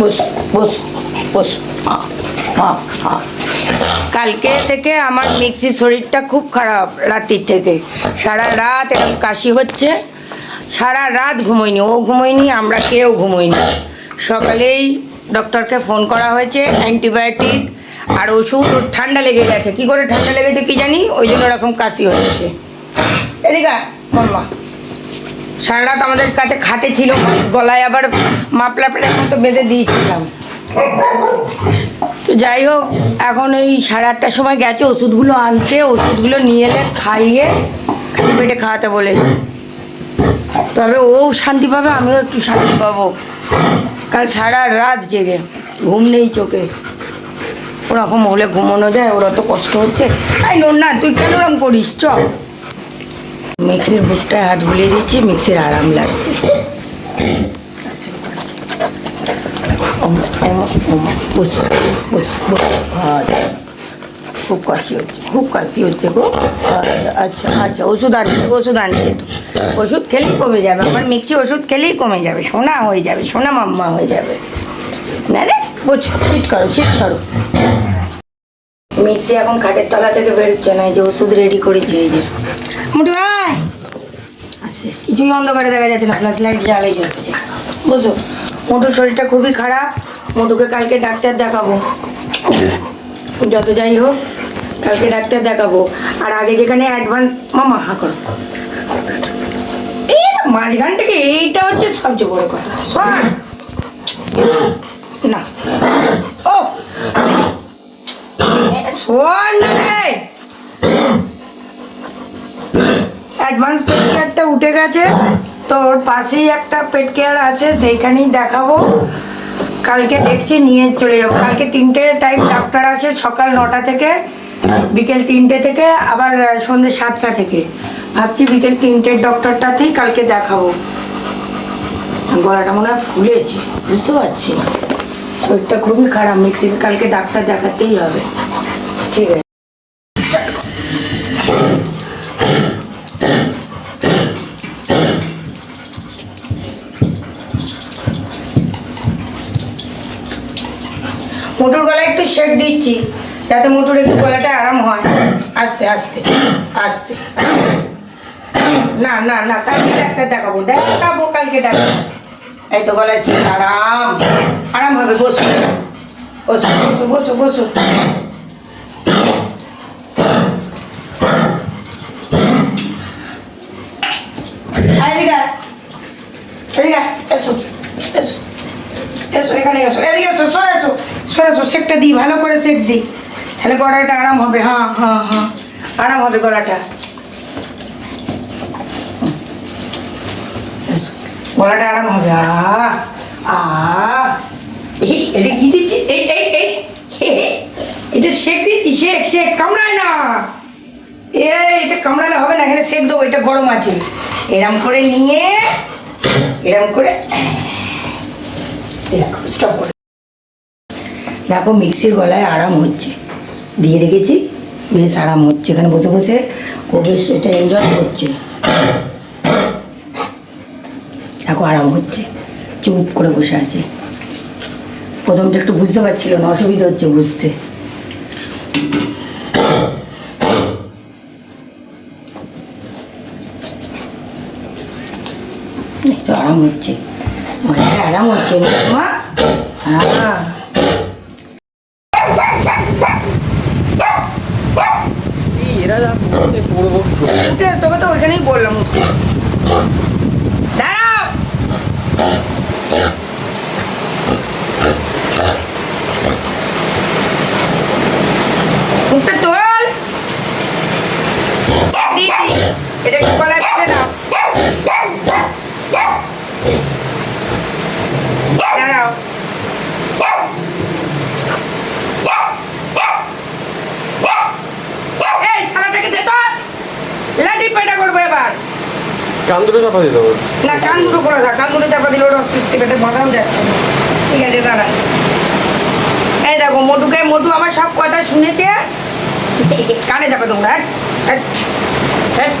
বস বস বস। কালকে থেকে আমার মিক্সির শরীরটা খুব খারাপ রাত্রির থেকে। সারা রাত এরকম কাশি হচ্ছে। সারা রাত ঘুমোইনি ও ঘুমোয়নি, আমরা কেউ ঘুমোইনি সকালেই ডক্টরকে ফোন করা হয়েছে, অ্যান্টিবায়োটিক আর ওষুধ ঠান্ডা লেগে গেছে। কি করে ঠান্ডা লেগেছে কি জানি? ওই জন্য এরকম কাশি হচ্ছে। এদিকে মাম্মা সারা রাত আমাদের কাছে খাটে ছিল, গলায় আবার মাপলা প্লেটের মতো বেঁধে দিয়েছিলাম। তো যাই হোক, এখন এই সাড়ে আটটার সময় গেছে, ওষুধগুলো আনতে, ওষুধগুলো নিয়ে এলে, খাইয়ে পেটে খাওয়াতে বলেছে। তবে ও শান্তি পাবে, আমিও একটু শান্তি পাবো। কাল সারা রাত জেগে, ঘুম নেই চোখে। ওরকম হলে ঘুমানো যায়, ওরা তো কষ্ট হচ্ছে। তাই না তুই কেন ওরকম করিস? চ। মিক্সির বুকটায় হাত বুলিয়ে দিচ্ছি, মিক্সির আরাম লাগছে। খুব কাশি হচ্ছে, খুব কাশি হচ্ছে গো। আচ্ছা আচ্ছা ওষুধ আনছি ওষুধ আনছি তো। ওষুধ খেলেই কমে যাবে, আমার মিক্সি ওষুধ খেলেই কমে যাবে, সোনা হয়ে যাবে, সোনা মাম্মা হয়ে যাবে। না রে বুঝ শীত করো শীত করো। মিক্সি এখন খাটের তলা থেকে বেরোচ্ছে না এই যে ওষুধ রেডি করেছি এই যে। মোটু ভাই! আসছে কিছুই অন্ধকারে দেখা যাচ্ছে না ফ্ল্যাশ লাইট জ্বালাই যাচ্ছে। বুঝো মোটুর শরীরটা খুবই খারাপ মোটুকে কালকে ডাক্তার দেখাবো। যত যাই হোক কালকে ডাক্তার দেখাবো। আর আগে যেখানে অ্যাডভান্স মামা হা করো। এই মাঝখান থেকে এইটা হচ্ছে সবচেয়ে বড় কথা। শোন না ও এ, শোন না রে অ্যাডভান্স পেট কেয়ারটা উঠে গেছে। তো ওর পাশেই একটা পেট কেয়ার আছে, সেইখানেই দেখাবো। কালকে দেখছি, নিয়ে চলে যাব। কালকে তিনটে টাইম ডাক্তার আসে, সকাল নটা থেকে, বিকেল তিনটে থেকে, আবার সন্ধ্যে সাতটা থেকে। ভাবছি বিকেল তিনটের ডক্টরটাতেই কালকে দেখাবো। গলাটা মনে হয় ফুলেছে, বুঝতে পারছি না। শরীরটা খুবই খারাপ, মিক্সিকে কালকে ডাক্তার দেখাতেই হবে। ঠিক আছে। মোটর গলায় একটু শেক দিচ্ছি, যাতে মোটর একটু গলাটা আরাম হয়। আস্তে আস্তে আস্তে। না না না, কালকে ডাক্তার দেখাবো। দেখাবো, কালকে ডাক্তার। এই তো গলায় শেক আরাম। আরাম হবে, বসো। বসো বসো বসো বসো। এসো এখানে এসো, এদিকে এসো, সরে এসো সরে এসো সেকটা দিই ভালো করে সেক দিই তাহলে গলাটা আরাম হবে হ্যাঁ হ্যাঁ হ্যাঁ আরাম হবে গলাটা। গলাটা আরাম হবে এটা কি দিচ্ছি এটা শেক দিচ্ছি শেক শেক কামড়ায় না। এ এটা কামড়ালে হবে না, এখানে সেক দেবো, এটা গরম আছে। এরম করে নিয়ে এরম করে স্টপ করে। দেখো, মিক্সির গলায় আরাম হচ্ছে। দিয়ে রেখেছি, বেশ আরাম হচ্ছে। এখানে বসে বসে ও বেশ এটা এনজয় করছে। দেখো, আরাম হচ্ছে। চুপ করে বসে আছে। প্রথমটা একটু বুঝতে পারছিল না, অসুবিধা হচ্ছে বুঝতে। এই তো, আরাম হচ্ছে। মাথায় আরাম হচ্ছে না মা হ্যাঁ। তোকে তো ওইখানেই বললাম। দাঁড়াও। মুখটা তোল। এটা একটু গলায় বেঁধে দাও দাঁড়াও এই শালাটাকে দে তো লাঠি পেটা করব এবার কান দুটো চাপা দিতে না কান দুটো করে দুটো চাপা দিলে ওর অস্বস্তি পেটে মাথাও যাচ্ছে ঠিক আছে দাঁড়া। এই দেখো মোটুকে মোটু আমার সব কথা শুনেছে। কানে চাপা দেবো হ্যাঁ? হ্যাঁ, হ্যাঁ।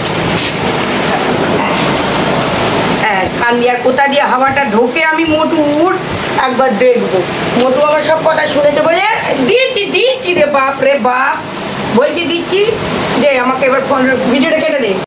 হ্যাঁ, কান দিয়ে কোথা দিয়ে হাওয়াটা ঢোকে আমি মোটুর একবার দেখব। মোটু আমার সব কথা শুনেছে বলে দিচ্ছি দিচ্ছি রে বাপ রে বাপ। বলছি দিচ্ছি দে আমাকে এবার ফোন ভিডিওটা কেটে দে।